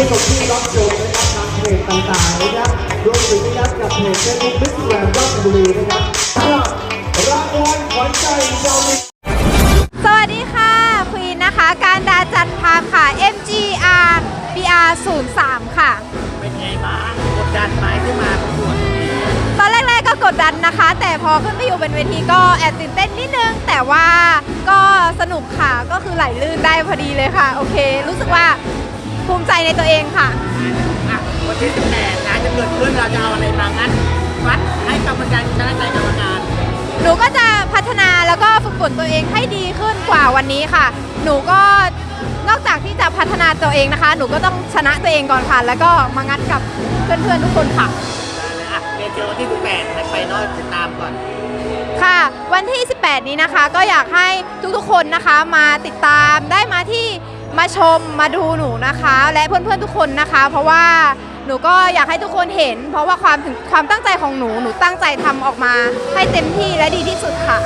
สนุกที่รับชมนะครับทางเพจต่างๆนะครับรวมถึงนะครับกับเพจเฟซบุ๊กมิสแกรนด์ราบุรีนะครับรางวัลขวัญใจดาวมิสวัสดีค่ะควีนนะคะ การดาจันพาค่ะ MGR BR 0 3ค่ะ เป็นไงบ้างกดดันไหมขึ้นมาตอนแรกๆก็กดดันนะคะ แต่พอขึ้นไปอยู่เป็นเวทีก็แอบตื่นเต้นนิดนึง แต่ว่าก็สนุกค่ะก็คือไหลลื่นได้พอดีเลยค่ะ โอเค รู้สึกว่า ใจในตัวเองค่ะ อะวันที่18นะจะเกิดขึ้นเราจะเอาอะไรมางั้นวัดให้กรรมการชนะใจกรรมการหนูก็จะพัฒนาแล้วก็ฝึกฝนตัวเองให้ดีขึ้นกว่าวันนี้ค่ะ หนูก็นอกจากที่จะพัฒนาตัวเองนะคะ หนูก็ต้องชนะตัวเองก่อนค่ะ แล้วก็มางัดกับเพื่อนๆทุกคนค่ะ ได้เลยอะเรียนเจอวันที่18ให้ไฟนอลติดตามก่อน ค่ะ วันที่ 18 นี้นะคะ ก็อยากให้ทุกๆคนนะคะมาติดตามได้มาที่ มาชมมาดูหนูนะคะ และเพื่อนๆทุกคนนะคะ เพราะว่าหนูก็อยากให้ทุกคนเห็น เพราะว่าความถึงความตั้งใจของหนูหนูตั้งใจทำออกมาให้เต็มที่และดีที่สุดค่ะ